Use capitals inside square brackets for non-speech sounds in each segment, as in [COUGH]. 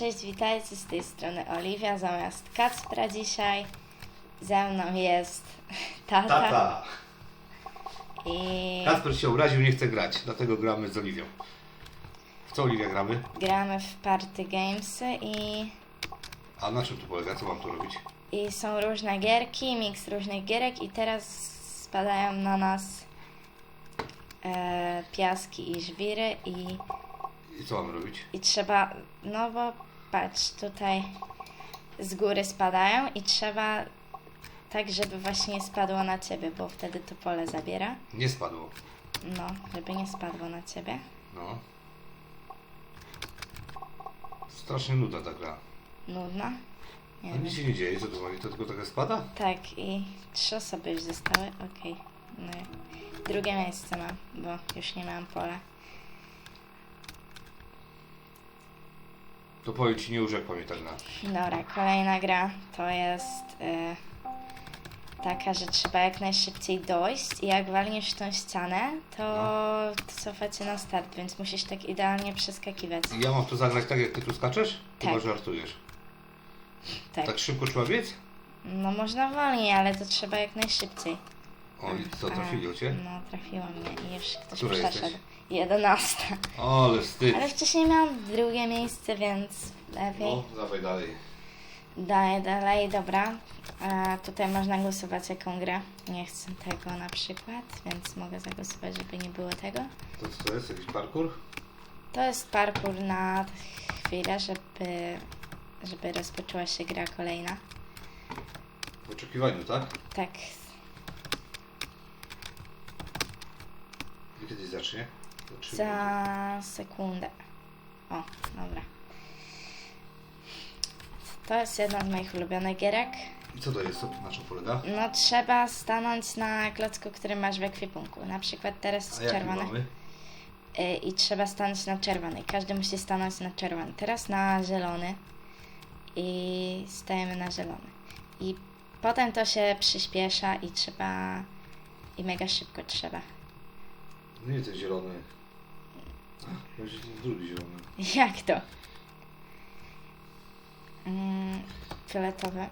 cześć, witajcie z tej strony Oliwia zamiast Kacpra dzisiaj. Ze mną jest [LAUGHS] tata, Tata! i Kasper się obraził, nie chce grać, dlatego gramy z Oliwią. W co Oliwia gramy? gramy w Party Gamesy i, A na czym to polega? Co mam tu robić? i są różne gierki, miks różnych gierek i teraz spadają na nas e, piaski i żwiry i, I co mam robić? i trzeba, no bo patrz, tutaj z góry spadają i trzeba tak, żeby właśnie nie spadło na ciebie, bo wtedy to pole zabiera. Nie spadło. No, żeby nie spadło na ciebie. No. Strasznie nudna ta gra. Nudna. Nie No wiem. nic się nie dzieje, co chodzi? To tylko taka spada? Tak, i trzy osoby już zostały. Okej. No drugie miejsce mam, bo już nie mam pola. To powiem ci, nie urzekła mnie ta gra. Dobra, kolejna gra to jest e, taka, że trzeba jak najszybciej dojść i jak walniesz w tą ścianę, to cofa cię na start, więc musisz tak idealnie przeskakiwać. Ja mam tu zagrać tak, jak ty tu skaczesz? Chyba Tak. żartujesz. Tak. Tak szybko trzeba biec? No można wolniej, ale to trzeba jak najszybciej. O, i co, trafili o cię? No, trafiło mnie i już ktoś Która przeszedł. jesteś? Jedenasta. Ale wstyd. Ale wcześniej miałam drugie miejsce, więc lepiej. No, dawaj dalej. Daję dalej, dobra. A tutaj można głosować jaką grę. Nie chcę tego na przykład, więc mogę zagłosować, żeby nie było tego. To co to jest? Jakiś parkour? To jest parkour na chwilę, żeby, żeby rozpoczęła się gra kolejna. W oczekiwaniu, tak? Tak, I kiedy zacznie? Za za sekundę. O, dobra. To jest jedna z moich ulubionych gierek. I co to jest? Na czym polega? No trzeba stanąć na klocku, który masz w ekwipunku. Na przykład teraz jest A czerwony. mamy? Y, I trzeba stanąć na czerwony. Każdy musi stanąć na czerwony. Teraz na zielony. I stajemy na zielony. I potem to się przyspiesza i trzeba... I mega szybko trzeba. Nie, to jest zielony. Będzie drugi zielony. [LAUGHS] Jak to? Mm, fioletowe.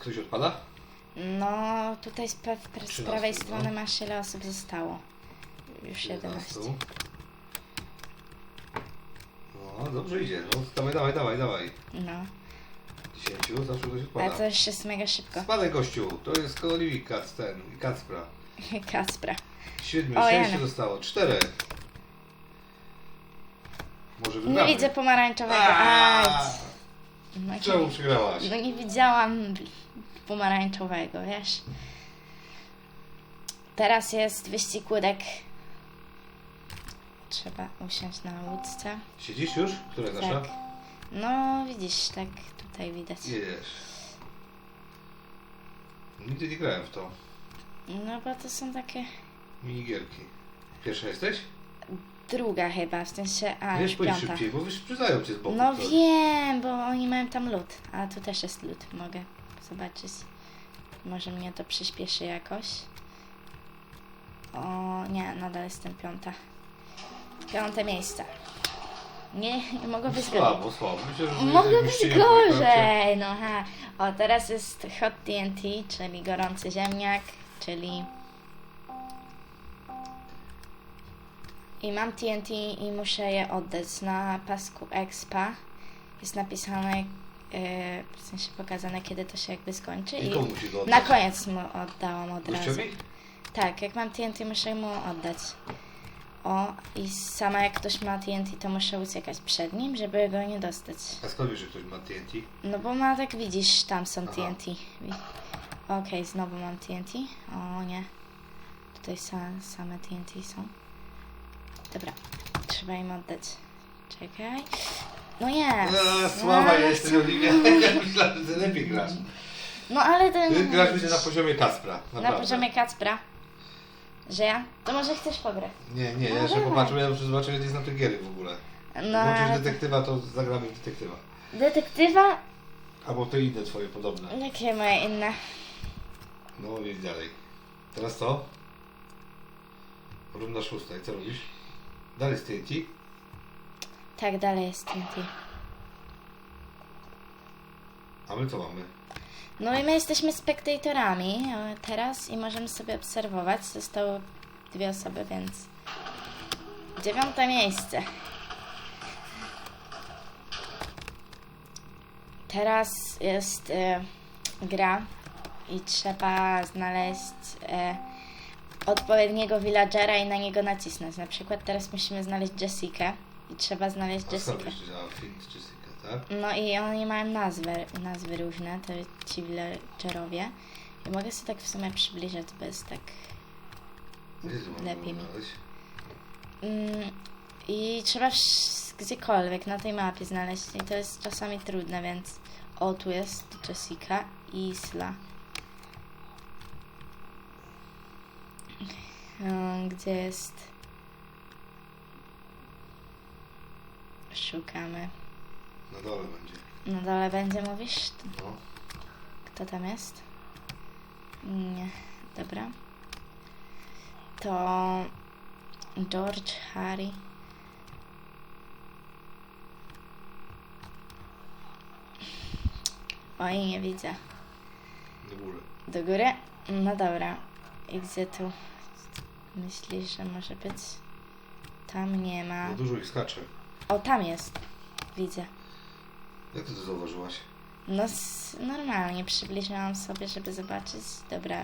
Ktoś odpada? No, tutaj z, pe- z 13, prawej no. strony masz ile osób zostało. Już 11. No, dobrze idzie. No, dawaj, dawaj, dawaj, dawaj. No, 10, zawsze ktoś ale odpada. to już jest mega szybko. Spadaj gościu, to jest Kololiwik Kac ten Kacpra. [LAUGHS] Kacpra. Siedmiu, O, sześciu Jana. zostało, czterech. Może Nie wygramy. widzę pomarańczowego. Aaa! Aj. No, Czemu przegrałaś? no nie widziałam pomarańczowego, wiesz. Teraz jest wyścig łódek. Trzeba usiąść na łódce. Siedzisz już? Która nasza? Tak. No widzisz, tak tutaj widać. Jedziesz. Nigdy nie grałem w to. No bo to są takie... Minigierki. Pierwsza jesteś? Druga chyba, w sensie... A, Wiesz, już pójdź piąta. szybciej, bo wyprzedają cię z boku. No ktoś. wiem, bo oni mają tam lód, a tu też jest lód, mogę zobaczyć. Może mnie to przyspieszy jakoś. O nie, nadal jestem piąta. Piąte miejsce. Nie, nie mogę być gorzej. Słabo, słabo. Myślę, że być gorzej, no ha. O, teraz jest Hot TNT, czyli gorący ziemniak, czyli... I mam TNT i muszę je oddać. Na pasku Expa jest napisane, yy, w sensie pokazane, kiedy to się jakby skończy. I komu oddać? na koniec mu oddałam od razu. Gościowi? Tak, jak mam TNT, muszę mu oddać. O, i sama jak ktoś ma TNT, to muszę uciekać przed nim, żeby go nie dostać. A skąd wiesz, że ktoś ma TNT? No bo ma, tak widzisz, tam są Aha. TNT. Okej, znowu mam TNT. O nie. Tutaj sa, same TNT są. Dobra, trzeba im oddać. Czekaj. No nie. A, słaba No, jesteś, [LAUGHS] Oliwia. Ja myślałem, że ty lepiej grasz. No ale ten... Ty grasz myślę na poziomie Kaspra. Na naprawdę. poziomie Kacpra. Że ja? To może chcesz pograć. Nie, nie, No ja jeszcze dawaj. popatrzę, ja muszę zobaczyć, znam te giery w ogóle. No, Włączysz detektywa, to zagramy w detektywa. Detektywa? Albo te inne twoje podobne. Jakie moje inne? No jedź dalej. Teraz co? Runda szósta i co robisz? Dalej jest TNT? Tak, dalej jest TNT. A my co mamy? No i my jesteśmy spektatorami teraz i możemy sobie obserwować. Zostały dwie osoby, więc dziewiąte miejsce. Teraz jest e, gra i trzeba znaleźć e, odpowiedniego villagera i na niego nacisnąć. Na przykład teraz musimy znaleźć Jessikę i trzeba znaleźć A skąd Jessikę. wiesz, że Fit Jessica, tak? No i oni mają nazwy, nazwy różne, to ci villagerowie. I mogę sobie tak w sumie przybliżać, bo jest tak... Gdzie Lepiej mi. Mm, I trzeba gdziekolwiek na tej mapie znaleźć i to jest czasami trudne, więc... O, tu jest Jessica i Isla. Gdzie jest... Szukamy. Na dole będzie. Na dole będzie, mówisz? No. Kto tam jest? Nie, dobra. To George, Harry. Oj, nie widzę. Do góry. Do góry? No dobra. I gdzie tu myślisz, że może być? Tam nie ma. No dużo ich skacze. O, tam jest. Widzę. Jak ty to zauważyłaś? No, normalnie przybliżyłam sobie, żeby zobaczyć. Dobra.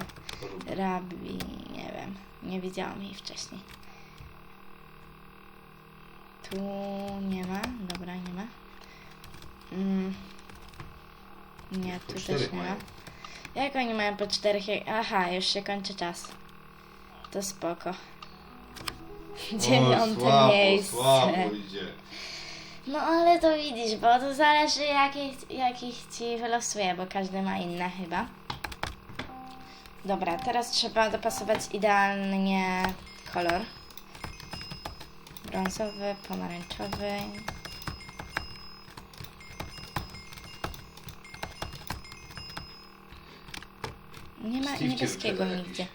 Rabi, nie wiem, nie widziałam jej wcześniej. Tu nie ma, dobra, nie ma. Mm. Nie, tu też nie ma. Jak oni mają po czterech? Aha, już się kończy czas. To spoko. [LAUGHS] Dziewiąte o, słabo, miejsce. słabo idzie. No ale to widzisz, bo to zależy jakich, jakich ci wylosuje, bo każdy ma inne chyba. Dobra, teraz trzeba dopasować idealnie kolor. Brązowy, pomarańczowy. Nie ma niebieskiego nigdzie.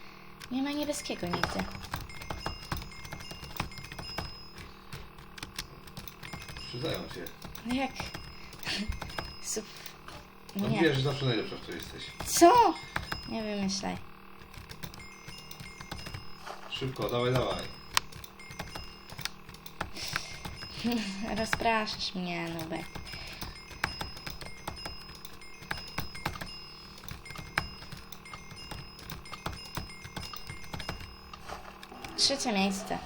Nie ma niebieskiego nigdzie. Przydają. No jak? Sup. No Nie. wiesz, że zawsze najlepsza w to jesteś. Co? Nie wymyślaj. Szybko, dawaj, dawaj. [LAUGHS] Rozpraszasz mnie, Nubek. Trzecie miejsce.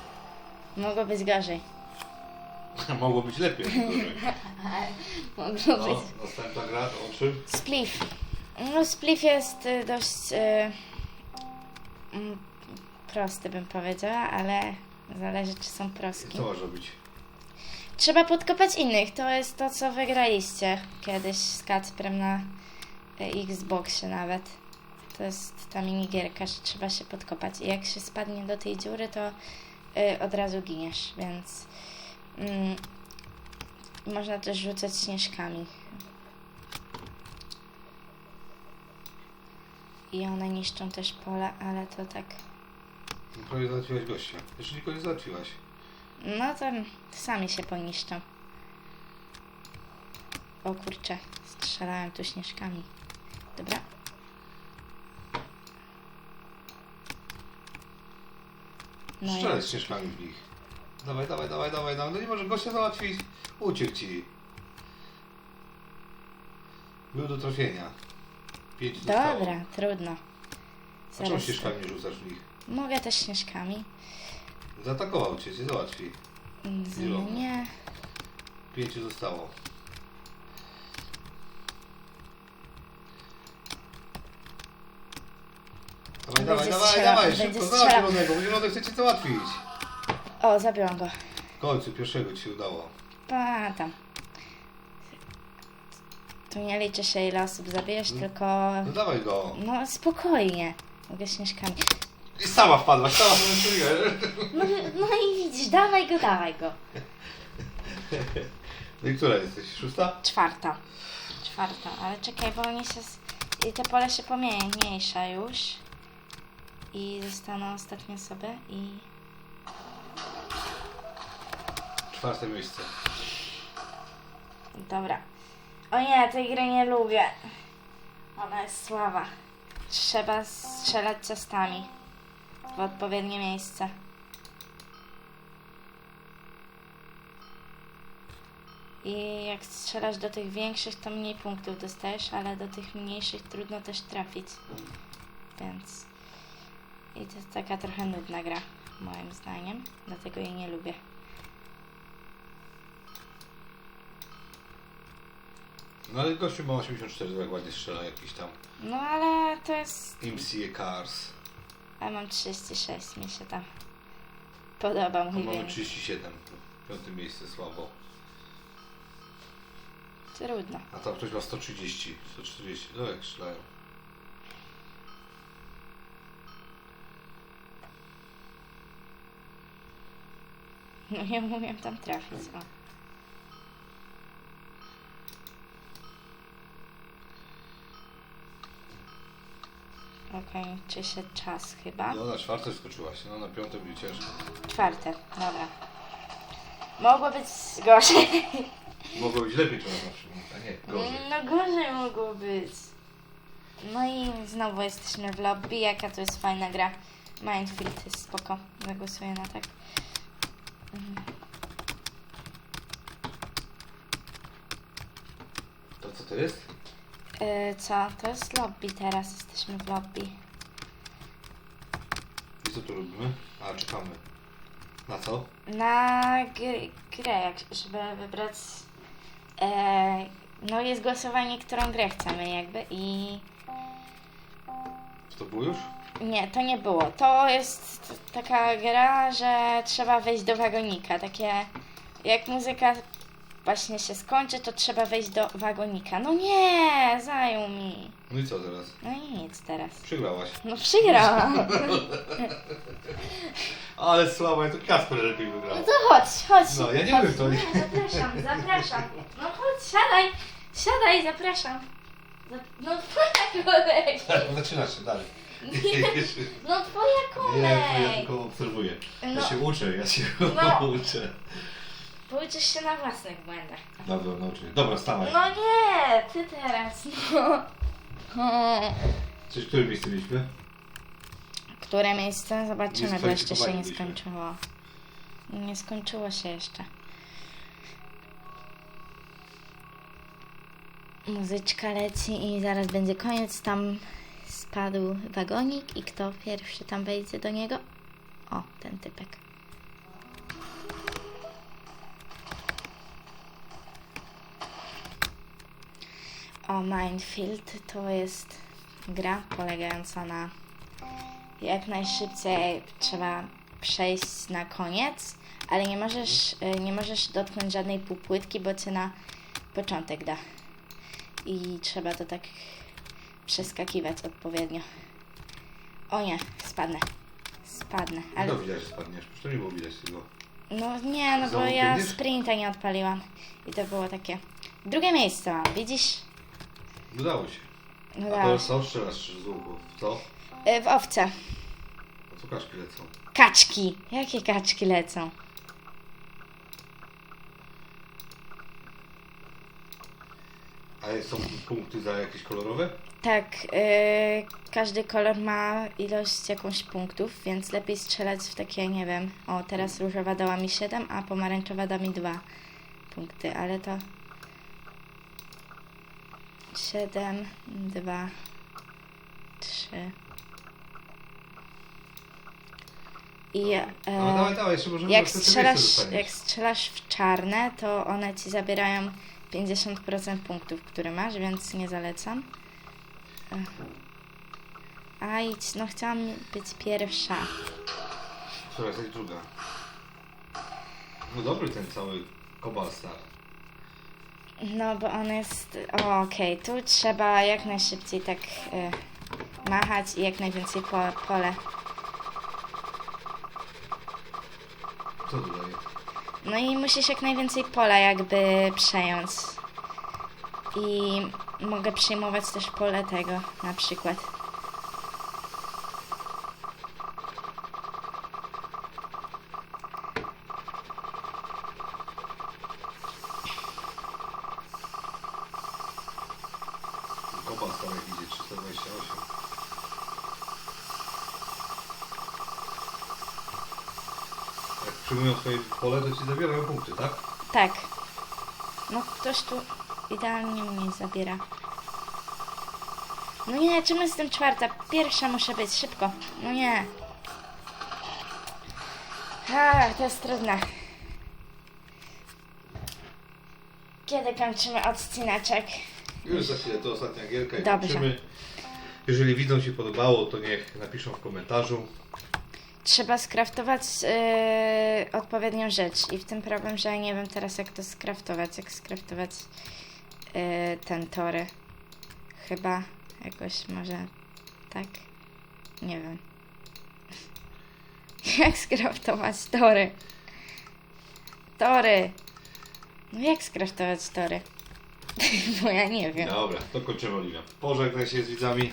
Mogło być gorzej. Mogło być lepiej. [LAUGHS] Mogło No, być. następna gra oczy. Spliff. No, spliff jest y, dość y, mm, prosty, bym powiedziała, ale zależy, czy są proski. Co masz robić? Trzeba podkopać innych. To jest to, co wygraliście kiedyś z Kacprem na e, Xboxie nawet. To jest ta minigierka, że trzeba się podkopać. I jak się spadnie do tej dziury, to y, od razu giniesz, więc mm, można też rzucać śnieżkami. I one niszczą też pole, ale to tak... Prawie załatwiłaś gościa. Jeszcze nikogo nie załatwiłaś. No to sami się poniszczą. O kurczę, strzelałem tu śnieżkami. Dobra. No Strzelaj i z ścieżkami w nich. Dawaj, dawaj, dawaj, dawaj, dawaj. No nie może gościa załatwić. Uciekł ci. Był do trafienia. Pięć zostało. Dobra, trudno. A czemu Zaraz. ścieżkami rzucasz w nich? Mogę też śnieżkami. Zaatakował cię, cię załatwi. Mm, Zielone. Nie. Pięciu zostało. Dawaj, dawaj, Będzie dawaj, strzelał, dawaj, będzie szybko, strzelał. dawaj zielonego, bo zielony chce cię załatwić. O, zabiłam go. W końcu, pierwszego ci się udało. Pa, tam. Tu nie liczy się ile osób zabijesz, Mm. tylko... No dawaj go. No spokojnie. Mogę śnieżkami. I sama wpadłaś, sama włączyłem. No, no i widzisz, dawaj go, dawaj go. No i która jesteś? Szósta? Czwarta. Czwarta, ale czekaj, bo oni się. z- I te pole się pomniejsza już. I zostaną ostatnie osoby i. Czwarte miejsce. Dobra. O nie, tej gry nie lubię. Ona jest słaba. Trzeba strzelać ciastami w odpowiednie miejsce. I jak strzelasz do tych większych, to mniej punktów dostajesz, ale do tych mniejszych trudno też trafić. Więc. I to jest taka trochę nudna gra, moim zdaniem. Dlatego jej nie lubię. No ale gościu ma 84, jak ładnie strzela jakiś tam. No ale to jest MCA Cars. A ja mam 36, mi się tam podoba mój mamy wynik. 37. Piąte miejsce, słabo. Trudno. A tam ktoś ma 130, 140. No jak strzelają. [LAUGHS] No nie umiem tam trafić. O. Okej, czy się czas chyba? No na czwarte skoczyłaś, no na piąte będzie ciężko. Czwarte, dobra. Mogło być gorzej. Mogło być lepiej to na przykład, a nie, gorzej. No gorzej mogło być. No i znowu jesteśmy w lobby. Jaka to jest fajna gra. Mindfield jest spoko. Zagłosuję na tak. To co to jest? Yy, co? To jest lobby teraz. Jesteśmy w lobby. I co tu robimy? A, czekamy. Na co? Na gr- grę, jak, żeby wybrać. E, no jest głosowanie, którą grę chcemy jakby i To było już? Nie, to nie było. To jest taka gra, że trzeba wejść do wagonika. Takie jak muzyka właśnie się skończy, to trzeba wejść do wagonika. No nie, zajął mi. No i co teraz? No i nic teraz. Przegrałaś. No przegrałam. [LAUGHS] Ale słabo, ja to Kasper lepiej wygrał. No to chodź, chodź. No, ja nie chodź. wiem, to nie- Zapraszam, zapraszam. No chodź, siadaj, siadaj, zapraszam. Zap- No twoja kolej. Zaczynasz się dalej. [LAUGHS] No twoja Nie, ja kolej. tylko obserwuję. Ja No. się uczę, ja się No. [LAUGHS] uczę. Pouczysz się na własnych błędach. Dobra, nauczę. Dobra, stawaj. No nie, ty teraz, no. Hmm. [LAUGHS] Coś, które miejsce mieliśmy? Które miejsce? Zobaczymy, bo jeszcze się nie skończyło. Nie skończyło się jeszcze. Muzyczka leci i zaraz będzie koniec. Tam spadł wagonik i kto pierwszy tam wejdzie do niego? O, ten typek. O, Minefield to jest gra polegająca na jak najszybciej trzeba przejść na koniec, ale nie możesz, y, nie możesz dotknąć żadnej półpłytki, bo cię na początek da. I trzeba to tak przeskakiwać odpowiednio. O nie, spadnę. Spadnę, Ale... No widać, że spadniesz. Przecież to nie było widać tego. no nie, no bo ja sprinta nie odpaliłam. I to było takie. Drugie miejsce mam, widzisz? Udało się. No A to się. co strzelasz z co? Y, W owce. O co kaszki lecą? Kaczki. Jakie kaczki lecą? A są punkty za jakieś kolorowe? Tak, y, każdy kolor ma ilość jakąś punktów, więc lepiej strzelać w takie, nie wiem, o teraz różowa dała mi 7, a pomarańczowa da mi 2 punkty, ale to 7, 2, 3 i e, No dawaj, dawaj, jeszcze możemy jak trzecie strzelasz, jak strzelasz w czarne, to one ci zabierają 50% punktów, które masz, więc nie zalecam. Ech. A idź, no chciałam być pierwsza. Która jest druga? No dobry ten cały Cobalt Star. No bo on jest. O, okej, tu trzeba jak najszybciej tak y, machać i jak najwięcej po, pole. Co tu daje? No i musisz jak najwięcej pola jakby przejąć. I mogę przyjmować też pole tego na przykład. tam jak idzie 328. Jak przyjmują swoje pole, to ci zabierają punkty, tak? Tak. Ktoś tu idealnie mnie zabiera. No nie, czemu jestem czwarta? Pierwsza muszę być, szybko. No nie. A, to jest trudne. Kiedy kończymy odcineczek? Już za chwilę to ostatnia gierka i Dobrze. kończymy. Jeżeli widzom się podobało, to niech napiszą w komentarzu. Trzeba skraftować yy, odpowiednią rzecz i w tym problem, że ja nie wiem teraz jak to skraftować, jak skraftować yy, ten tory. Chyba jakoś może tak? Nie wiem. [LAUGHS] jak skraftować tory? Tory! No jak skraftować tory? [LAUGHS] Bo ja nie wiem. Dobra, to kończymy Oliwia. Pożegnaj się z widzami.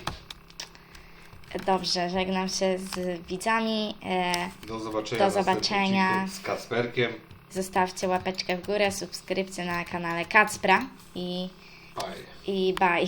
Dobrze, żegnam się z widzami. E, Do zobaczenia. Do zobaczenia. Z Kacperkiem. zostawcie łapeczkę w górę, subskrypcję na kanale Kacpra i, Bye. i bye.